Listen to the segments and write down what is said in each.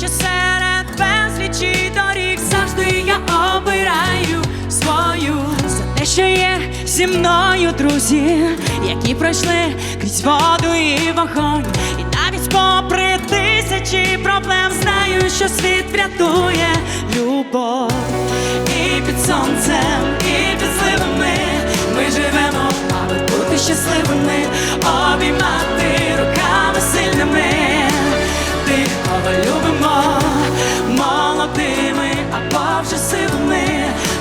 що серед безлічі доріг завжди я обираю свою, за те, що є зі мною друзі, які пройшли крізь воду і вогонь, і навіть попри тисячі проблем знаю, що світ врятує любов. І під сонцем, молодими або вже силами.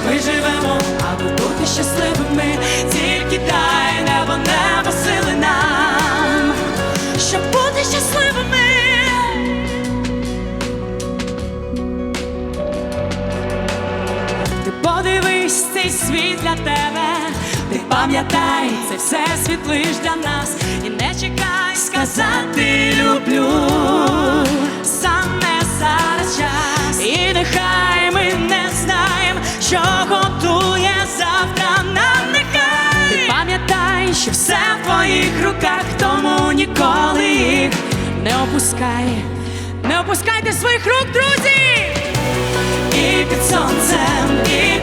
Ми живемо, аби бути щасливими, тільки дай небо, небо сили нам, щоб бути щасливими. Ти подивись цей світ для тебе, ти пам'ятай, це все світ лиш для нас, і не чекай сказати люблю, твоїх руках, тому ніколи їх не опускай, не опускайте своїх рук, друзі, і під сонцем. і